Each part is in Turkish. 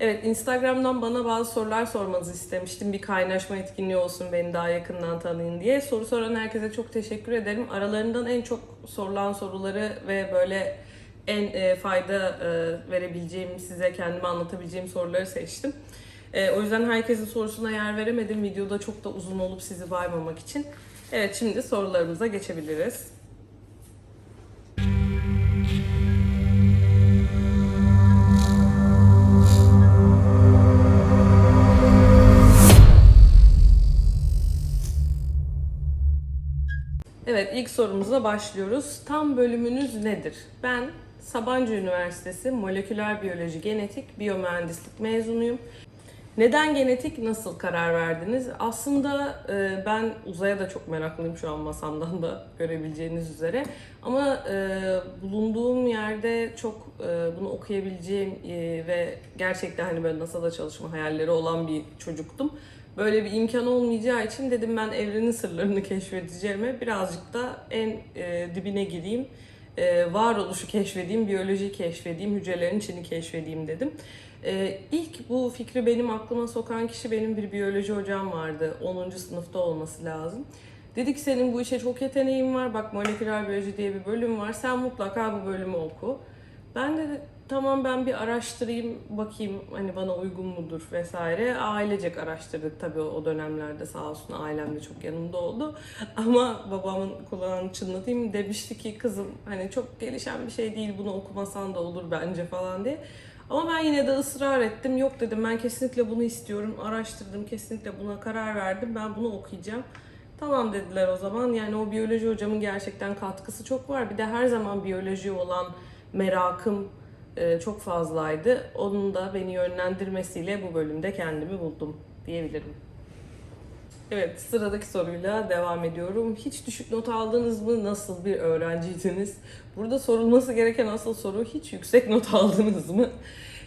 Evet, Instagram'dan bana bazı sorular sormanızı istemiştim. Bir kaynaşma etkinliği olsun, beni daha yakından tanıyın diye. Soru soran herkese çok teşekkür ederim. Aralarından en çok sorulan soruları ve böyle en e, fayda e, verebileceğim, size kendimi anlatabileceğim soruları seçtim. E, o yüzden herkesin sorusuna yer veremedim. Videoda çok da uzun olup sizi baymamak için. Evet, şimdi sorularımıza geçebiliriz. Evet, ilk sorumuza başlıyoruz. Tam bölümünüz nedir? Ben Sabancı Üniversitesi Moleküler Biyoloji Genetik Biyomühendislik mezunuyum. Neden genetik, nasıl karar verdiniz? Aslında e, ben uzaya da çok meraklıyım şu an masamdan da görebileceğiniz üzere. Ama e, bulunduğum yerde çok e, bunu okuyabileceğim e, ve gerçekten hani böyle NASA'da çalışma hayalleri olan bir çocuktum. Böyle bir imkan olmayacağı için dedim ben evrenin sırlarını keşfedeceğime birazcık da en e, dibine gireyim. E, varoluşu keşfedeyim, biyolojiyi keşfedeyim, hücrelerin içini keşfedeyim dedim. E, ilk bu fikri benim aklıma sokan kişi benim bir biyoloji hocam vardı. 10. sınıfta olması lazım. Dedik senin bu işe çok yeteneğin var. Bak moleküler biyoloji diye bir bölüm var. Sen mutlaka bu bölümü oku. Ben de tamam ben bir araştırayım bakayım hani bana uygun mudur vesaire. Ailecek araştırdık tabii o dönemlerde sağ olsun ailem de çok yanımda oldu. Ama babamın kulağını çınlatayım demişti ki kızım hani çok gelişen bir şey değil bunu okumasan da olur bence falan diye. Ama ben yine de ısrar ettim. Yok dedim ben kesinlikle bunu istiyorum. Araştırdım kesinlikle buna karar verdim. Ben bunu okuyacağım. Tamam dediler o zaman. Yani o biyoloji hocamın gerçekten katkısı çok var. Bir de her zaman biyoloji olan merakım e, çok fazlaydı. Onun da beni yönlendirmesiyle bu bölümde kendimi buldum diyebilirim. Evet, sıradaki soruyla devam ediyorum. Hiç düşük not aldınız mı? Nasıl bir öğrenciydiniz? Burada sorulması gereken asıl soru hiç yüksek not aldınız mı?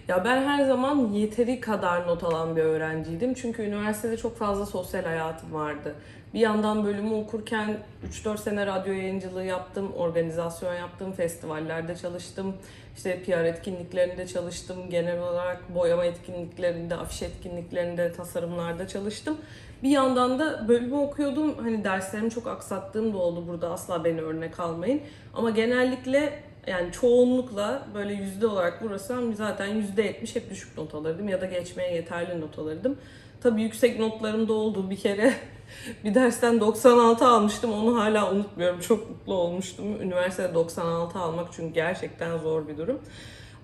Ya ben her zaman yeteri kadar not alan bir öğrenciydim. Çünkü üniversitede çok fazla sosyal hayatım vardı. Bir yandan bölümü okurken 3-4 sene radyo yayıncılığı yaptım, organizasyon yaptım, festivallerde çalıştım. İşte PR etkinliklerinde çalıştım. Genel olarak boyama etkinliklerinde, afiş etkinliklerinde, tasarımlarda çalıştım. Bir yandan da bölümü okuyordum. Hani derslerimi çok aksattığım da oldu burada. Asla beni örnek almayın. Ama genellikle yani çoğunlukla böyle yüzde olarak vurursam zaten yüzde yetmiş hep düşük not alırdım ya da geçmeye yeterli not alırdım. Tabii yüksek notlarım da oldu bir kere. bir dersten 96 almıştım. Onu hala unutmuyorum. Çok mutlu olmuştum. Üniversitede 96 almak çünkü gerçekten zor bir durum.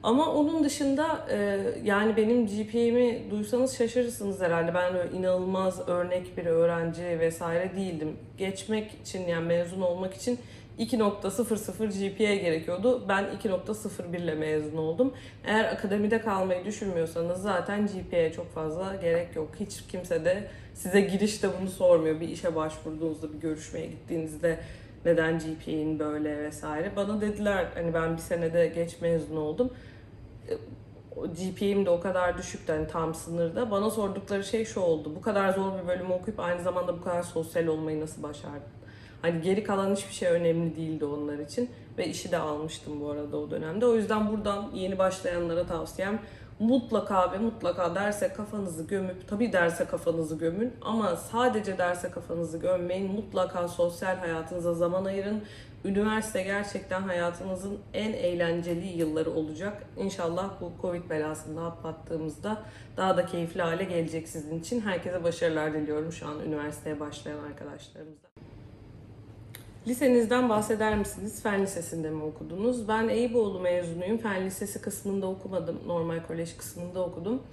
Ama onun dışında e, yani benim GPA'mi duysanız şaşırırsınız herhalde. Ben öyle inanılmaz örnek bir öğrenci vesaire değildim. Geçmek için yani mezun olmak için 2.00 GPA gerekiyordu. Ben 2.01 ile mezun oldum. Eğer akademide kalmayı düşünmüyorsanız zaten GPA'ya çok fazla gerek yok. Hiç kimse de size girişte bunu sormuyor. Bir işe başvurduğunuzda, bir görüşmeye gittiğinizde neden GPA'in böyle vesaire. Bana dediler hani ben bir senede geç mezun oldum. GPA'm de o kadar düşüktü hani tam sınırda. Bana sordukları şey şu oldu. Bu kadar zor bir bölümü okuyup aynı zamanda bu kadar sosyal olmayı nasıl başardın? Hani geri kalan hiçbir şey önemli değildi onlar için. Ve işi de almıştım bu arada o dönemde. O yüzden buradan yeni başlayanlara tavsiyem mutlaka ve mutlaka derse kafanızı gömüp, tabii derse kafanızı gömün ama sadece derse kafanızı gömmeyin. Mutlaka sosyal hayatınıza zaman ayırın. Üniversite gerçekten hayatınızın en eğlenceli yılları olacak. İnşallah bu Covid belasını da atlattığımızda daha da keyifli hale gelecek sizin için. Herkese başarılar diliyorum şu an üniversiteye başlayan arkadaşlarımıza. Lisenizden bahseder misiniz? Fen Lisesi'nde mi okudunuz? Ben Eyüboğlu mezunuyum. Fen Lisesi kısmında okumadım. Normal kolej kısmında okudum.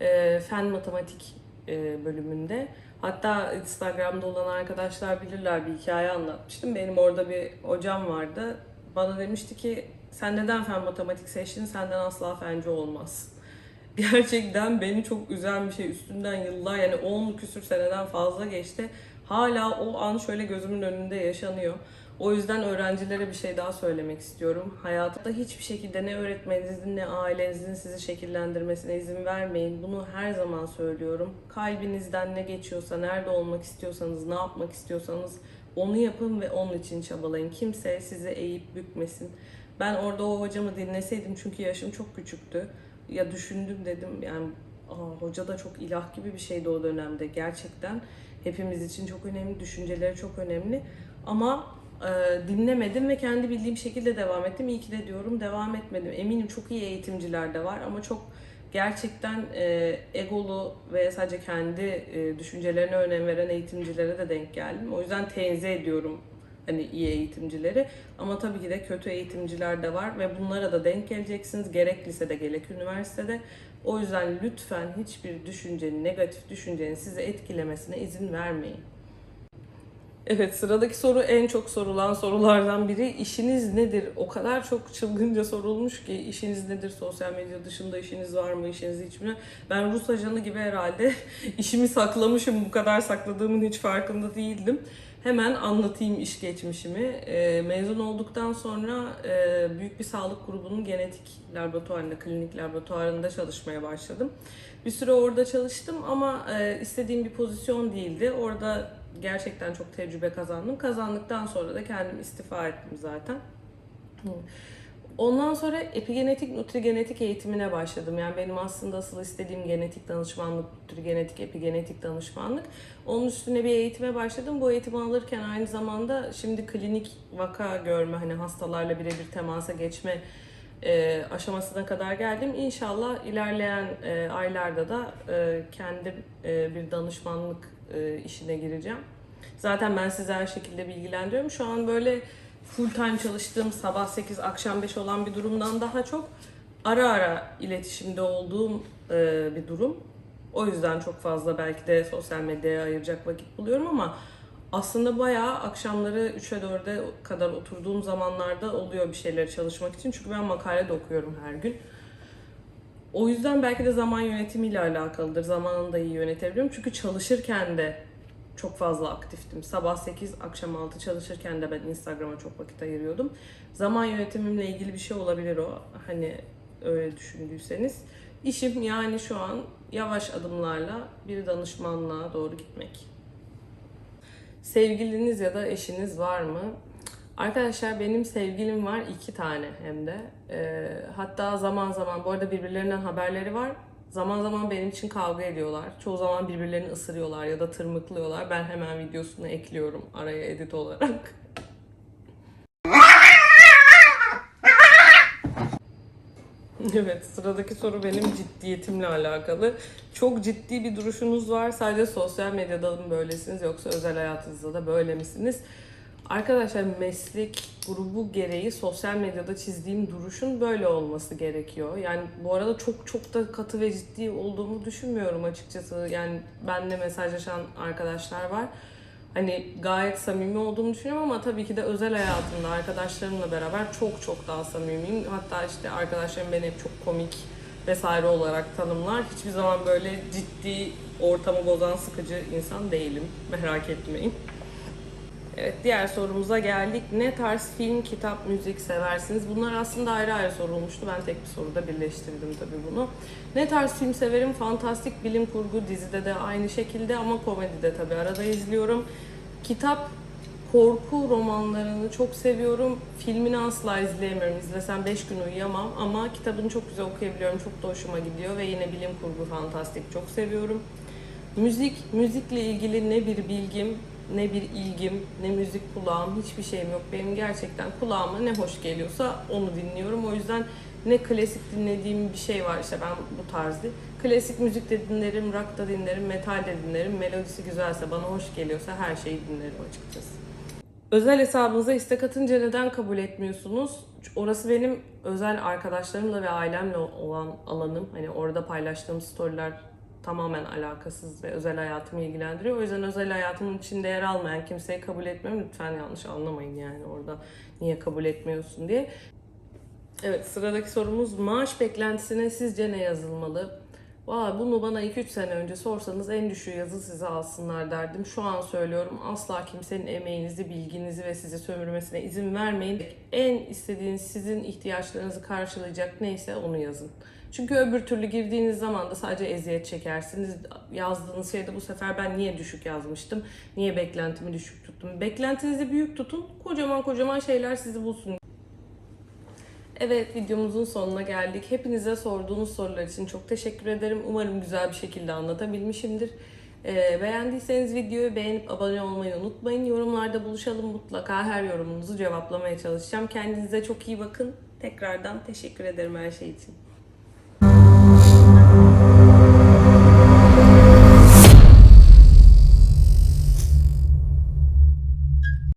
Ee, fen matematik e, bölümünde. Hatta Instagram'da olan arkadaşlar bilirler bir hikaye anlatmıştım. Benim orada bir hocam vardı. Bana demişti ki sen neden fen matematik seçtin? Senden asla fenci olmaz. Gerçekten beni çok üzen bir şey. Üstünden yıllar yani 10 küsür seneden fazla geçti. Hala o an şöyle gözümün önünde yaşanıyor. O yüzden öğrencilere bir şey daha söylemek istiyorum. Hayatta hiçbir şekilde ne öğretmeninizin ne ailenizin sizi şekillendirmesine izin vermeyin. Bunu her zaman söylüyorum. Kalbinizden ne geçiyorsa, nerede olmak istiyorsanız, ne yapmak istiyorsanız onu yapın ve onun için çabalayın. Kimse sizi eğip bükmesin. Ben orada o hocamı dinleseydim çünkü yaşım çok küçüktü. ya düşündüm dedim yani aa, hoca da çok ilah gibi bir şeydi o dönemde gerçekten hepimiz için çok önemli düşünceleri çok önemli ama e, dinlemedim ve kendi bildiğim şekilde devam ettim. İyi ki de diyorum devam etmedim. Eminim çok iyi eğitimciler de var ama çok gerçekten e, egolu ve sadece kendi e, düşüncelerine önem veren eğitimcilere de denk geldim. O yüzden tenzih ediyorum hani iyi eğitimcileri. Ama tabii ki de kötü eğitimciler de var ve bunlara da denk geleceksiniz. Gerek lisede gerek üniversitede. O yüzden lütfen hiçbir düşüncenin, negatif düşüncenin sizi etkilemesine izin vermeyin. Evet sıradaki soru en çok sorulan sorulardan biri. İşiniz nedir? O kadar çok çılgınca sorulmuş ki işiniz nedir? Sosyal medya dışında işiniz var mı? İşiniz hiç mi? Ben Rus ajanı gibi herhalde işimi saklamışım. Bu kadar sakladığımın hiç farkında değildim. Hemen anlatayım iş geçmişimi. Ee, mezun olduktan sonra e, büyük bir sağlık grubunun genetik laboratuvarında, klinik laboratuvarında çalışmaya başladım. Bir süre orada çalıştım ama e, istediğim bir pozisyon değildi. Orada gerçekten çok tecrübe kazandım. Kazandıktan sonra da kendim istifa ettim zaten. Ondan sonra epigenetik, nutrigenetik eğitimine başladım. Yani benim aslında asıl istediğim genetik danışmanlık, nutrigenetik, epigenetik danışmanlık. Onun üstüne bir eğitime başladım. Bu eğitimi alırken aynı zamanda şimdi klinik vaka görme, hani hastalarla birebir temasa geçme e, aşamasına kadar geldim. İnşallah ilerleyen e, aylarda da e, kendi e, bir danışmanlık e, işine gireceğim. Zaten ben sizi her şekilde bilgilendiriyorum. Şu an böyle full time çalıştığım sabah 8 akşam 5 olan bir durumdan daha çok ara ara iletişimde olduğum e, bir durum. O yüzden çok fazla belki de sosyal medyaya ayıracak vakit buluyorum ama aslında bayağı akşamları 3'e 4'e kadar oturduğum zamanlarda oluyor bir şeyleri çalışmak için. Çünkü ben makale de okuyorum her gün. O yüzden belki de zaman yönetimiyle alakalıdır. Zamanını da iyi yönetebiliyorum. Çünkü çalışırken de çok fazla aktiftim. Sabah 8, akşam 6 çalışırken de ben Instagram'a çok vakit ayırıyordum. Zaman yönetimimle ilgili bir şey olabilir o. Hani öyle düşündüyseniz. İşim yani şu an yavaş adımlarla bir danışmanlığa doğru gitmek. Sevgiliniz ya da eşiniz var mı? Arkadaşlar benim sevgilim var iki tane hem de. Ee, hatta zaman zaman bu arada birbirlerinden haberleri var. Zaman zaman benim için kavga ediyorlar. Çoğu zaman birbirlerini ısırıyorlar ya da tırmıklıyorlar. Ben hemen videosunu ekliyorum araya edit olarak. Evet, sıradaki soru benim ciddiyetimle alakalı. Çok ciddi bir duruşunuz var. Sadece sosyal medyada mı böylesiniz yoksa özel hayatınızda da böyle misiniz? Arkadaşlar meslek grubu gereği sosyal medyada çizdiğim duruşun böyle olması gerekiyor. Yani bu arada çok çok da katı ve ciddi olduğumu düşünmüyorum açıkçası. Yani benle mesajlaşan arkadaşlar var. Hani gayet samimi olduğumu düşünüyorum ama tabii ki de özel hayatımda arkadaşlarımla beraber çok çok daha samimiyim. Hatta işte arkadaşlarım beni hep çok komik vesaire olarak tanımlar. Hiçbir zaman böyle ciddi ortamı bozan sıkıcı insan değilim. Merak etmeyin. Evet diğer sorumuza geldik. Ne tarz film, kitap, müzik seversiniz? Bunlar aslında ayrı ayrı sorulmuştu. Ben tek bir soruda birleştirdim tabii bunu. Ne tarz film severim? Fantastik, bilim kurgu, dizide de aynı şekilde ama komedide tabii arada izliyorum. Kitap, korku romanlarını çok seviyorum. Filmini asla izleyemiyorum. İzlesem 5 gün uyuyamam ama kitabını çok güzel okuyabiliyorum. Çok da hoşuma gidiyor ve yine bilim kurgu, fantastik çok seviyorum. Müzik, müzikle ilgili ne bir bilgim, ne bir ilgim, ne müzik kulağım, hiçbir şeyim yok. Benim gerçekten kulağıma ne hoş geliyorsa onu dinliyorum. O yüzden ne klasik dinlediğim bir şey var işte ben bu tarzı. Klasik müzik de dinlerim, rock da dinlerim, metal de dinlerim. Melodisi güzelse, bana hoş geliyorsa her şeyi dinlerim açıkçası. Özel hesabınıza istek atınca neden kabul etmiyorsunuz? Orası benim özel arkadaşlarımla ve ailemle olan alanım. Hani orada paylaştığım storyler tamamen alakasız ve özel hayatımı ilgilendiriyor. O yüzden özel hayatımın içinde yer almayan kimseyi kabul etmiyorum. Lütfen yanlış anlamayın yani orada niye kabul etmiyorsun diye. Evet sıradaki sorumuz maaş beklentisine sizce ne yazılmalı? Valla bunu bana 2-3 sene önce sorsanız en düşüğü yazı size alsınlar derdim. Şu an söylüyorum asla kimsenin emeğinizi, bilginizi ve sizi sömürmesine izin vermeyin. En istediğiniz sizin ihtiyaçlarınızı karşılayacak neyse onu yazın. Çünkü öbür türlü girdiğiniz zaman da sadece eziyet çekersiniz. Yazdığınız şeyde bu sefer ben niye düşük yazmıştım, niye beklentimi düşük tuttum. Beklentinizi büyük tutun, kocaman kocaman şeyler sizi bulsun. Evet videomuzun sonuna geldik. Hepinize sorduğunuz sorular için çok teşekkür ederim. Umarım güzel bir şekilde anlatabilmişimdir. Ee, beğendiyseniz videoyu beğenip abone olmayı unutmayın. Yorumlarda buluşalım mutlaka. Her yorumunuzu cevaplamaya çalışacağım. Kendinize çok iyi bakın. Tekrardan teşekkür ederim her şey için.